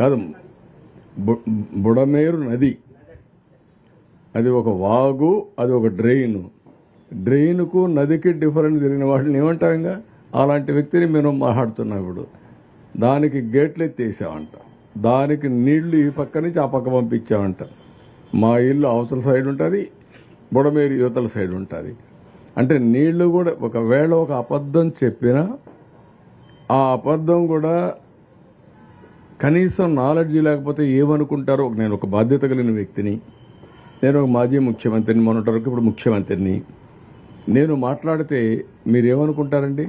కాదు బు- బుడమేరు నది. అది ఒక వాగు అది ఒక డ్రెయిన్ డ్రెయిన్కు నదికి డిఫరెంట్ జరిగిన వాటిని ఏమంటాం ఇంకా అలాంటి వ్యక్తిని మేము మాట్లాడుతున్నాం ఇప్పుడు. దానికి గేట్లు ఎత్తేసామంట దానికి నీళ్ళు ఈ పక్క నుంచి ఆ పక్క పంపించామంట మా ఇల్లు అవతల సైడ్ ఉంటుంది బుడమేరు యువతల సైడ్ ఉంటుంది. అంటే నీళ్ళు కూడా ఒకవేళ ఒక అబద్ధం చెప్పినా ఆ అబద్ధం కూడా కనీసం నాలెడ్జ్ లేకపోతే ఏమనుకుంటారో నేను ఒక బాధ్యత కలిగిన వ్యక్తిని నేను ఒక మాజీ ముఖ్యమంత్రిని మొన్నటి వరకు ఇప్పుడు ముఖ్యమంత్రిని. నేను మాట్లాడితే మీరేమనుకుంటారండి?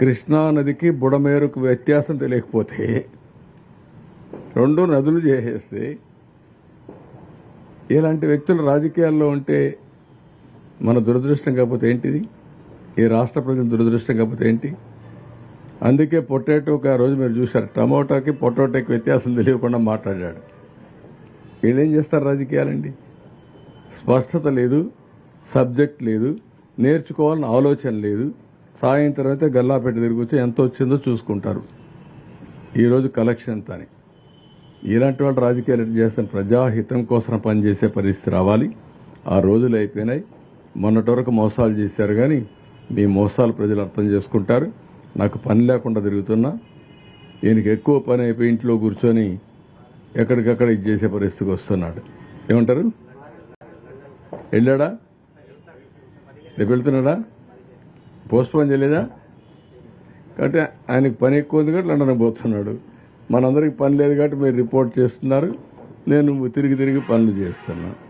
కృష్ణా నదికి బుడమేరుకు వ్యత్యాసం తెలియకపోతే రెండు నదులు చేసేస్తే ఇలాంటి వ్యక్తులు రాజకీయాల్లో ఉంటే మన దురదృష్టం కాకపోతే ఏంటిది? ఈ రాష్ట్ర ప్రజల దురదృష్టం కాకపోతే ఏంటి? అందుకే పొటాటోకి ఆ రోజు మీరు చూశారు. టమోటాకి పొటాటోకి వ్యత్యాసం తెలియకుండా మాట్లాడాడు. వీళ్ళేం చేస్తారు రాజకీయాలండి? స్పష్టత లేదు సబ్జెక్ట్ లేదు నేర్చుకోవాలని ఆలోచన లేదు. సాయంత్రం అయితే గల్లాపెట్ట తిరిగి ఎంత వచ్చిందో చూసుకుంటారు. ఈరోజు కలెక్షన్ ఎంత అని ఇలాంటి వాళ్ళు రాజకీయాలు చేస్తే ప్రజాహితం కోసం పనిచేసే పరిస్థితి రావాలి. ఆ రోజులు అయిపోయినాయి. మొన్నటి వరకు మోసాలు చేశారు కానీ మీ మోసాలు ప్రజలు అర్థం చేసుకుంటారు. నాకు పని లేకుండా తిరుగుతున్నా ఈయనకి ఎక్కువ పని అయిపోయి ఇంట్లో కూర్చొని ఎక్కడికక్కడ ఇది చేసే పరిస్థితికి వస్తున్నాడు. ఏమంటారు? వెళ్ళాడా? రేపు వెళ్తున్నాడా? పోస్ట్పోన్ చేయలేదా? కాబట్టి ఆయనకి పని ఎక్కువ ఉంది కాబట్టి లండన్ పోతున్నాడు. మనందరికి పని లేదు కాబట్టి మీరు రిపోర్ట్ చేస్తున్నారు. నేను తిరిగి తిరిగి పనులు చేస్తున్నాను